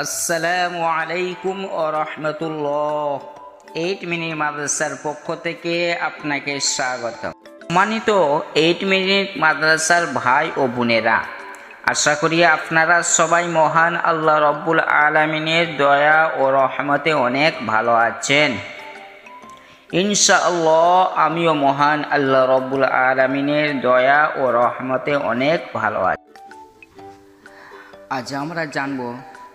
আসসালামু আলাইকুম ও রহমতুল্লাহ। Eight minute মাদ্রাসার পক্ষ থেকে আপনাকে স্বাগত সম্মানিত এইট মিনিট মাদ্রাসার ভাই ও বোনেরা, আশা করি আপনারা সবাই মহান আল্লাহ রব্বুল আলমিনের দয়া ও রহমতে অনেক ভালো আছেন। ইনশাআল্লাহ আমিও মহান আল্লাহ রব্বুল আলমিনের দয়া ও রহমতে অনেক ভালো আছি। আজ আমরা জানব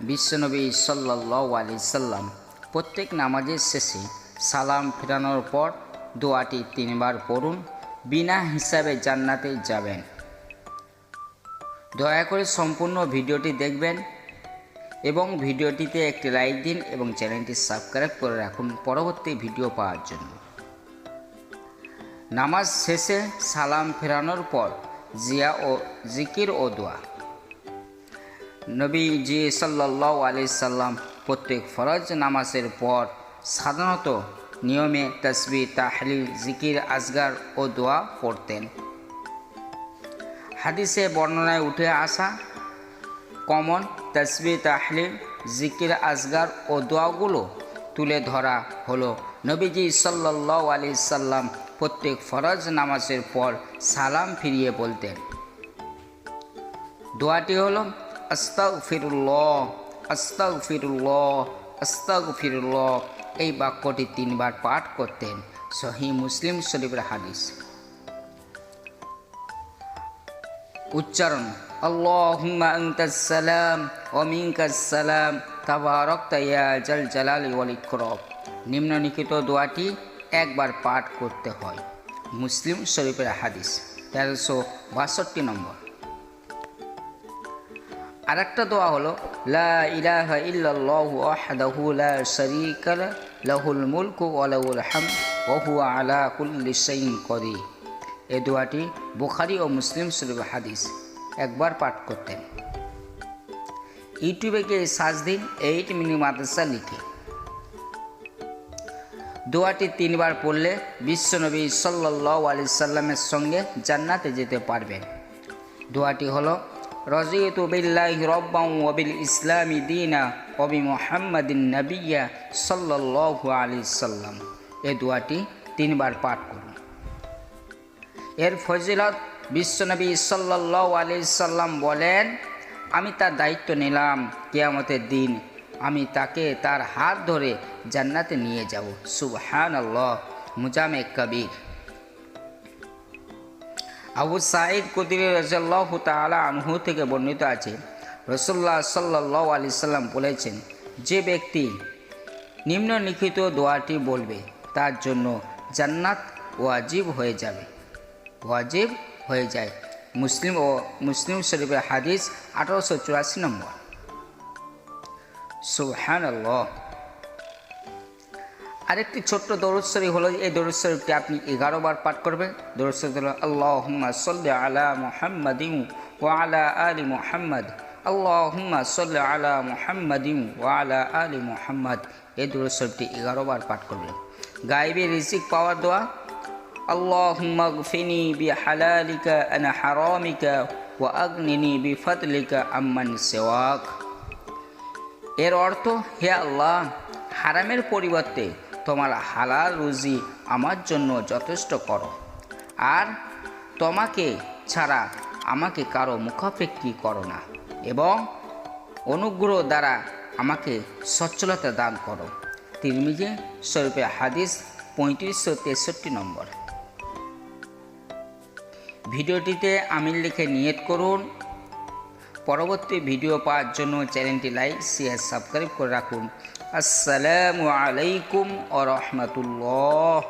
বিশ্বনবী সাল্লাহ সাল্লাম প্রত্যেক নামাজের শেষে সালাম ফেরানোর পর দোয়াটি তিনবার পড়ুন, বিনা হিসাবে জান্নাতে যাবেন। দয়া করে সম্পূর্ণ ভিডিওটি দেখবেন এবং ভিডিওটিতে একটি লাইক দিন এবং চ্যানেলটি সাবস্ক্রাইব করে রাখুন পরবর্তী ভিডিও পাওয়ার জন্য। নামাজ শেষে সালাম ফেরানোর পর জিয়া ও জিকির ও দোয়া। নবী জি সাল্লাহ আলি সাল্লাম প্রত্যেক ফরজ নামাজের পর সাধারণত নিয়মে তসবি, তাহলিল, জিকির, আজগার ও দোয়া পড়তেন। হাদিসে বর্ণনায় উঠে আসা কমন তসবি, তাহলিল, জিকির, আজগার ও দোয়াগুলো তুলে ধরা হলো নবীজি সাল্লাহ আলি সাল্লাম প্রত্যেক ফরজ নামাজের পর সালাম ফিরিয়ে বলতেন। দোয়াটি হলো এই বাক্যটি তিনবার পাঠ করতেন সহি মুসলিম শরীফের হাদিস। উচ্চারণ ইয়া জাল নিম্নলিখিত দোয়াটি একবার পাঠ করতে হয়। মুসলিম শরীফের হাদিস, তেরোশো বাষট্টি নম্বর। আরেকটা দোয়া হলো, লা ইলাহা লা লাহুল মুলকু ওয়া লাহুল আলা এই দোয়াটি বুখারী ও মুসলিম শরীফ হাদিস। একবার পাঠ করতেন ইউটিউবে গিয়ে সার্চ দিন, এইট মিনি মাদ্রাসা লিখে। দোয়াটি তিনবার পড়লে বিশ্বনবী সাল্লাহ আলি সাল্লামের সঙ্গে জান্নাতে যেতে পারবেন। দোয়াটি হলো রজিয়তু বিল্লাহি রব্বাউ ওয়াবিল ইসলামি দিনা ওবি মুহাম্মাদিন নবিয়া সাল্লাল্লাহু আলাইহি সাল্লাম। এই দোয়াটি তিনবার পাঠ করুন। এর ফজিলত বিশ্বনবী সাল্লাল্লাহু আলাইহি সাল্লাম বলেন, আমি তার দায়িত্ব নিলাম কিয়ামতের দিন। আমি তাকে তার হাত ধরে জান্নাতে নিয়ে যাব। সুবহান আল্লাহ মুজামে কবির। আবু সাঈদ কুদির রাজাল্লাহ তালা আনহু থেকে বর্ণিত আছে। রসুল্লাহ সাল্লাহ আলি সাল্লাম বলেছেন, যে ব্যক্তি নিম্নলিখিত দোয়াটি বলবে, তার জন্য জান্নাত ওয়াজিব হয়ে যাবে। ওয়াজিব হয়ে যায়। মুসলিম ও মুসলিম শরীফের হাদিস আঠারোশো চুরাশি নম্বর। সুহান আল্লাহ আরেকটি ছোট্ট দরুদ শরীফ হলো, এই দরুদ শরীফটি আপনি এগারো বার পাঠ করবেন। দরুদ শরীফ হলো, আল্লাহুম্মা সাল্লি আলা মুহাম্মাদিন ওয়া আলা আলি মুহাম্মাদ। আল্লাহুম্মা সাল্লি আলা মুহাম্মাদিন ওয়া আলা আলি মুহাম্মাদ। এই দরুদ শরীফটি এগারো বার পাঠ করবেন। গাইবে রিজিক পাওয়ার দোয়া বিহালালিকা আন হারামিকা ওয়া আগনিনি বিফাদলিকা আম্মান সিওয়াক। এর অর্থ, হে আল্লাহ, হারামের পরিবর্তে তোমার হালাল রুজি আমার জন্য যথেষ্ট করো। আর তোমাকে ছাড়া আমাকে কারও মুখাপেক্ষি করো না এবং অনুগ্রহ দ্বারা আমাকে সচ্ছলতা দান করো। তিরমিজে স্বরূপে হাদিস পঁয়ত্রিশশো তেষট্টি নম্বর। ভিডিওটিতে আমিল লিখে নিয়ত করুন পরবর্তী ভিডিও পাওয়ার জন্য চ্যানেলটি লাইক শেয়ার সাবস্ক্রাইব করে রাখুন। আসসালামু আলাইকুম ও রহমতুল্লাহ।